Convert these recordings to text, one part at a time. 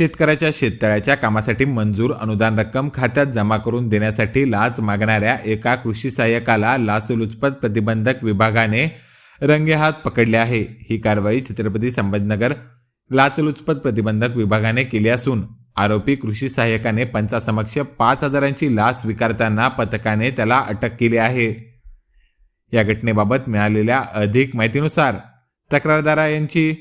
शेतकऱ्याच्या शेततळ्याच्या कामासाठी मंजूर अनुदान रक्कम खात्यात जमा करून देण्यासाठी लाच मागणाऱ्या एका कृषी सहाय्यकाला लाचलुचपत प्रतिबंधक विभागाने रंगेहात पकडले आहे. ही कारवाई छत्रपती संभाजीनगर लाचलुचपत प्रतिबंधक विभागाने केली असून आरोपी कृषी सहाय्यकाने पंचासमक्ष पाच हजारांची लाच स्वीकारताना पथकाने त्याला अटक केली आहे. या घटनेबाबत मिळालेल्या अधिक माहितीनुसार तक्रारदारा यांची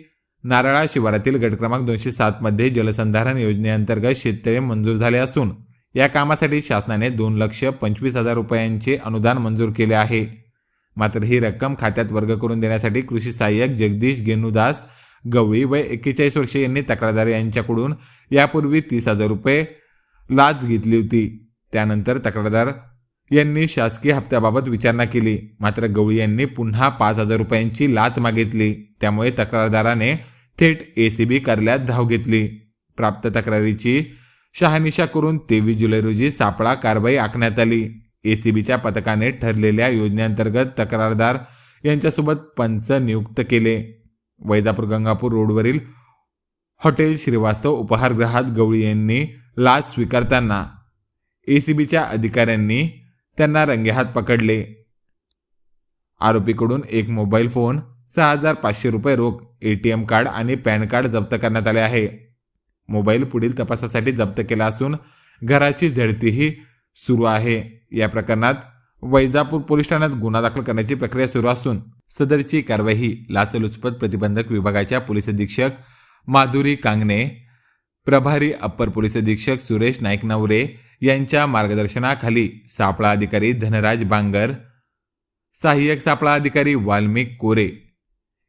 नारळा शिवारातील गट क्रमांक दोनशे सातमध्ये जलसंधारण योजनेअंतर्गत शेततळे मंजूर झाले असून या कामासाठी शासनाने दोन लक्ष पंचवीस हजार रुपयांचे अनुदान मंजूर केले आहे. मात्र ही रक्कम खात्यात वर्ग करून देण्यासाठी कृषी सहाय्यक जगदीश गेनुदास गवळी व एक्केचाळीस वर्षे यांनी तक्रारदार यांच्याकडून यापूर्वी तीस हजार रुपये लाच घेतली होती. त्यानंतर तक्रारदार यांनी शासकीय हप्त्याबाबत विचारणा केली. मात्र गवळी यांनी पुन्हा पाच हजार रुपयांची लाच मागितली. त्यामुळे तक्रारदाराने थेट एसीबी कार्यालयात धाव घेतली. प्राप्त तक्रारीची शहानिशा करून तेवीस जुलै रोजी सापळा कारवाई आखण्यात आली. एसीबीच्या पथकाने ठरलेल्या योजनेअंतर्गत तक्रारदार यांच्यासोबत पंच नियुक्त केले. वैजापूर गंगापूर रोडवरील हॉटेल श्रीवास्तव उपहारगृहात गवळी यांनी लाच स्वीकारताना एसीबीच्या अधिकाऱ्यांनी त्यांना रंगेहात पकडले. आरोपीकडून एक मोबाईल फोन सहा हजार पाचशे रुपये रोख ए टी एम कार्ड आणि पॅन कार्ड जप्त करण्यात आले आहे. मोबाईल पुढील तपासासाठी जप्त केला असून घराची झडतीही सुरू आहे. या प्रकरणात वैजापूर पोलीस ठाण्यात गुन्हा दाखल करण्याची प्रक्रिया सुरू असून सदरची कारवाई लाचलुचपत प्रतिबंधक विभागाच्या पोलीस अधीक्षक माधुरी कांगणे प्रभारी अप्पर पोलीस अधीक्षक सुरेश नाईक नवरे यांच्या मार्गदर्शनाखाली सापळा अधिकारी धनराज बांगर सहाय्यक सापळा अधिकारी वाल्मिक कोरे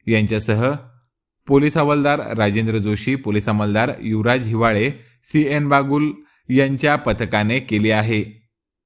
यांच्यासह पोलीस हवालदार राजेंद्र जोशी पोलीस अंमलदार युवराज हिवाळे सी एन बागुल यांच्या पथकाने केली आहे.